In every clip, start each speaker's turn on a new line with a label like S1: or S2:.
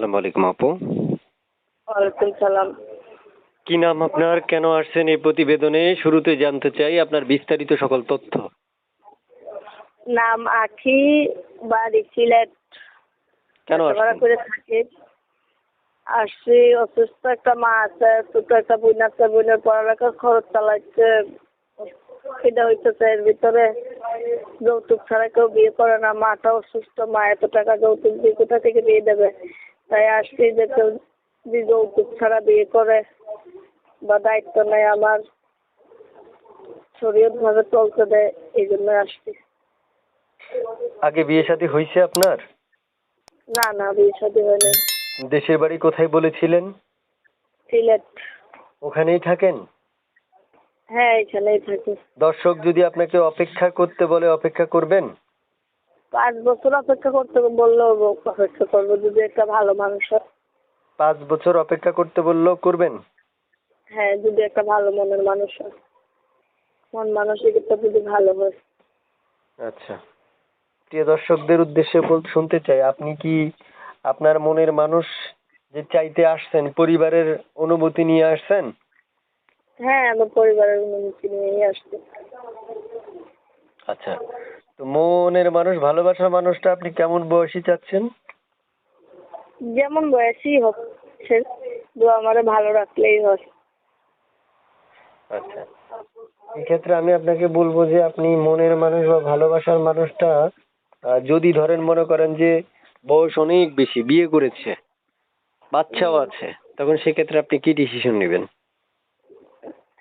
S1: আসসালামু আলাইকুম আপু।
S2: ওয়ালাইকুম সালাম।
S1: কি নাম আপনার? কেন আসছেন এই প্রতিবেদনে? শুরুতে জানতে চাই আপনার বিস্তারিত সকল তথ্য।
S2: নাম আখি বাড়ি সিলেট।
S1: কেন
S2: লেখাপড়া
S1: আসছেন?
S2: করে থাকি। আসছি অসুস্থ একটা মা আছে ছোট একটা বোন আছে বোনের পড়ালেখার খরচ চালাচ্ছে। এটা হইতেছে এর ভিতরে। যৌতুক ছাড়া কেউ বিয়ে করে না। মাটা অসুস্থ মা এত টাকা যৌতুক দিয়ে কোথা থেকে বিয়ে দেবে? তাই আসছি যে কেউ যদি যৌতুক ছাড়া বিয়ে করে বা দায়িত্ব নেয় আমার শরীয়ত ভাবে চলতে দেয় এই জন্য আসছি।
S1: আগে বিয়ে শাদী হয়েছে আপনার?
S2: না না বিয়ে শাদী হয়নি
S1: দেশের বাড়ি কোথায় বলেছিলেন?
S2: সিলেট।
S1: ওখানেই থাকেন?
S2: হ্যাঁ এখানেই থাকি।
S1: দর্শক যদি আপনাকে অপেক্ষা করতে বলে অপেক্ষা করবেন?
S2: পাঁচ বছর অপেক্ষা করতে বলল অপেক্ষা করব যদি একটা ভালো মানুষ হয়।
S1: পাঁচ বছর অপেক্ষা করতে বলল করবেন?
S2: হ্যাঁ যদি একটা ভালো মনের মানুষ হয়। মন মানসিকতা যদি ভালো হয়।
S1: আচ্ছা। প্রিয় দর্শকদের উদ্দেশ্যে বল শুনতে চাই আপনি কি আপনার মনের মানুষ যে চাইতে আসছেন পরিবারের অনুমতি নিয়ে আসছেন?
S2: হ্যাঁ আমার পরিবারের অনুমতি নিয়েই আসছি।
S1: আচ্ছা। তো মনের মানুষ ভালোবাসার মানুষটা আপনি কেমন বয়সী চাচ্ছেন?
S2: যেমন বয়সই হোক সে দু আমারে ভালো রাখলেই হয়।
S1: আচ্ছা। এক্ষেত্রে আমি আপনাকে বলব যে আপনি মনের মানুষ বা ভালোবাসার মানুষটা যদি ধরেন মনে করেন যে বয়স অনেক বেশি বিয়ে করেছে বাচ্চাও আছে তখন সেক্ষেত্রে আপনি কি ডিসিশন নেবেন?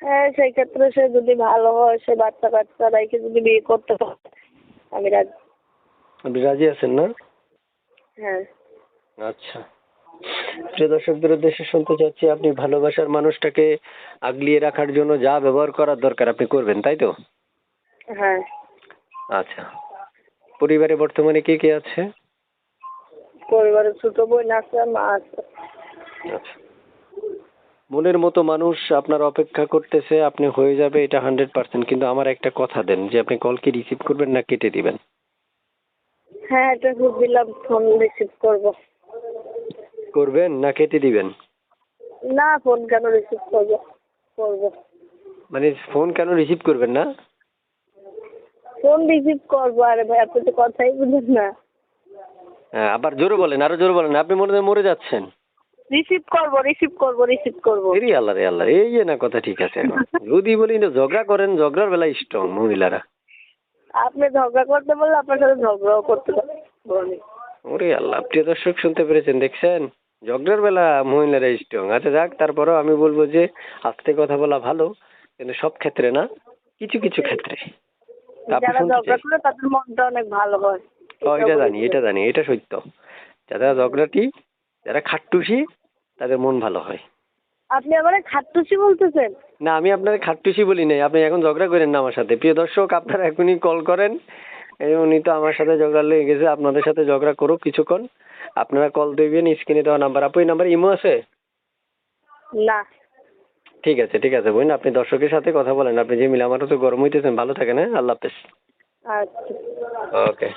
S2: হ্যাঁ সেই ক্ষেত্রে সে যদি ভালো হয় সে বাচ্চা কাচ্চা রেখে যদি বিয়ে করতে পারে আমি রাজি।
S1: আপনি রাজি আছেন না?
S2: হ্যাঁ।
S1: আচ্ছা। প্রিয় দর্শকদের উদ্দেশ্যে শুনতে চাচ্ছি আপনি ভালোবাসার মানুষটাকে আগলিয়ে রাখার জন্য যা ব্যবহার করার দরকার আপনি করবেন তাই তো?
S2: হ্যাঁ।
S1: আচ্ছা। পরিবারে বর্তমানে কে কে আছে?
S2: পরিবারের ছোট বোন আছে মা আছে।
S1: আচ্ছা। মনের মতো মানুষ আপনার অপেক্ষা করতেছে আপনি হয়ে যাবে এটা হান্ড্রেড পার্সেন্ট কিন্তু আমার একটা কথা দেন যে আপনি কল কি রিসিভ করবেন না কেটে দিবেন?
S2: হ্যাঁ এটা বুঝলাম ফোন রিসিভ করব।
S1: করবেন না কেটে দিবেন?
S2: না ফোন কেন রিসিভ করব? করব।
S1: মানে ফোন কেন রিসিভ করবেন না?
S2: ফোন রিসিভ করব আরে ভাই আপনি তো কথাই বুঝেন না।
S1: হ্যাঁ আবার জোরে বলেন আরও জোরে বলেন আপনি মনে হয় মরে যাচ্ছেন।
S2: রিসিভ করব রিসিভ করব রিসিভ করব।
S1: এরি আল্লাহ রে আল্লাহ এই যে না কথা ঠিক আছে এখন। যদি বলি না ঝগড়া করেন ঝগড়ার বেলা স্ট্রং মহিলারা।
S2: আপনি ঝগড়া করতে বললে আপনার সাথে ঝগড়াও করতে পারব
S1: ওরে আল্লাহ প্রিয় দর্শক শুনতে পেরেছেন দেখছেন? ঝগড়ার বেলা মহিলারা স্ট্রং আচ্ছা যাক তারপরেও আমি বলব যে আস্তে কথা বলা ভালো কিন্তু সব ক্ষেত্রে না কিছু কিছু ক্ষেত্রে।
S2: যারা ঝগড়া করে তাদের মনটা অনেক ভালো হয়।
S1: ও এটা জানি এটা জানি এটা সত্য। যারা ঝগড়াটি যারা খাট্টুসি তাদের মন ভালো হয়।
S2: আপনি আমার খাট্টুসি বলতেছেন?
S1: না আমি আপনার খাট্টুসি বলি নাই। আপনি এখন ঝগড়া করেন না আমার সাথে। প্রিয় দর্শক আপনারা এখনই কল করেন। এই উনি তো আমার সাথে ঝগড়া লেগে গেছে আপনাদের সাথে ঝগড়া করুক কিছুক্ষণ। আপনারা কল দেবেন স্ক্রিনে দেওয়া নাম্বার। আপু এই নাম্বার ইমো আছে?
S2: না।
S1: ঠিক আছে ঠিক আছে বোন। আপনি দর্শকের সাথে কথা বলেন। আপনি যে মিলে আমারও তো গরম হইতেছেন ভালো থাকেন হ্যাঁ? আল্লাহ হাফেজ।
S2: আচ্ছা।
S1: ওকে।